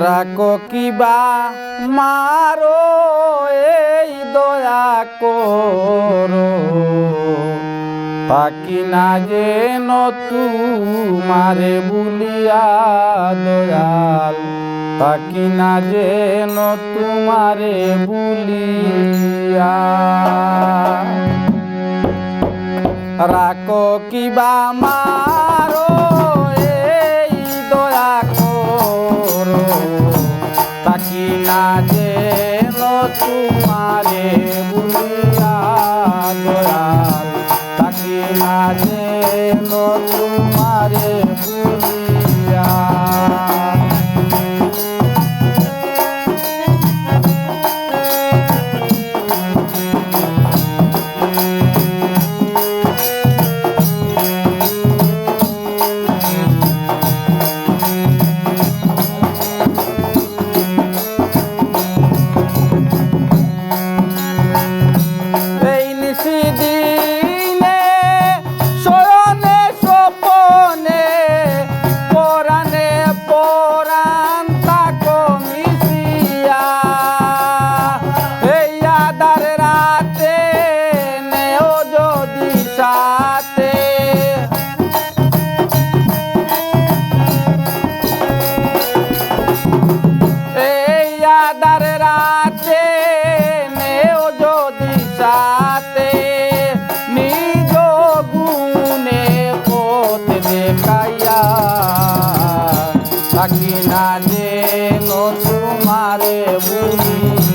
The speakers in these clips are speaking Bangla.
রাখো কিবা, মারো, এই দয়া করো। তাকি না যেন তুমারে বুলিয়া দয়াল। তাকি না যেন তুমারে বুলিয়া। রাখো কিবা, মারো তাকি না যে তোমারে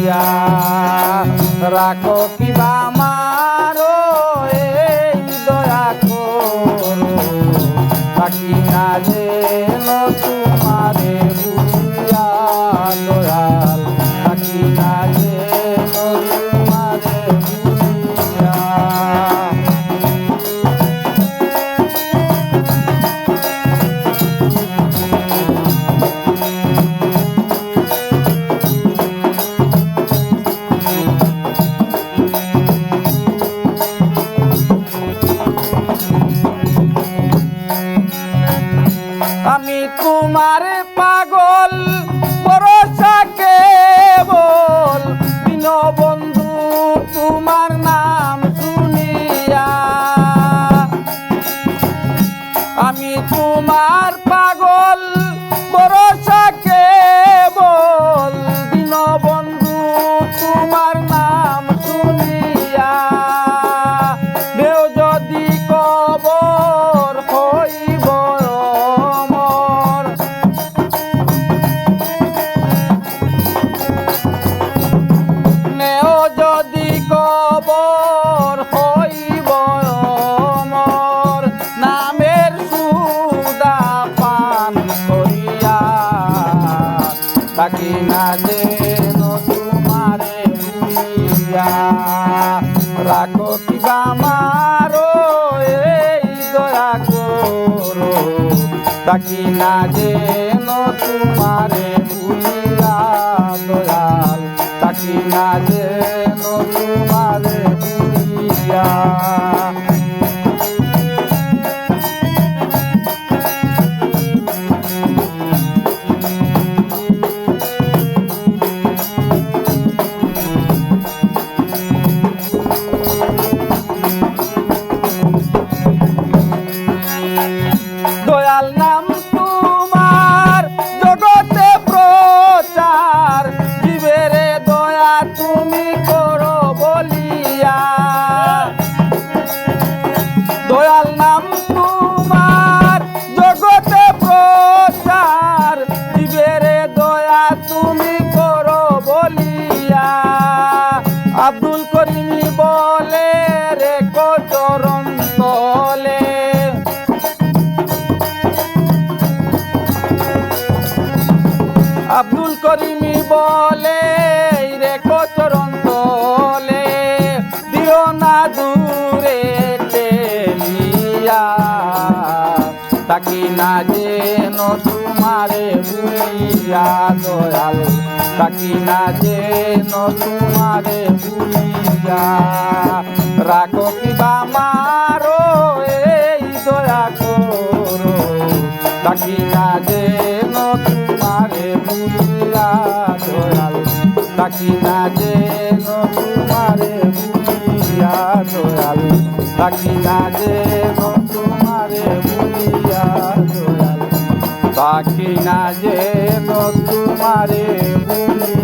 বুঝিয়া রাখো কিবা তোমার পাগল ভরসাকে বল? দিন রাখো কিবা মারো এই দয়া করো। তাকি না যেন আব্দুল করিম বলে রে চরণ তলে। আব্দুল করিমি বলে রে কচরণ তলে, দিও না দূরে তাকি না যেন তোমারে ভুলিয়া, দয়াল তাকি না যেন তোমারে ভুলিয়া। রাখো কিবা মারো, এই দয়া করো। থাকি না যেন তোমারে ভুলিয়া, দয়াল। থাকি না যেন তোমারে ভুলিয়া, দয়াল। থাকি না যেন তোমারে ভুলিয়া, দয়াল। থাকি না যেন তোমারে ভুলিয়া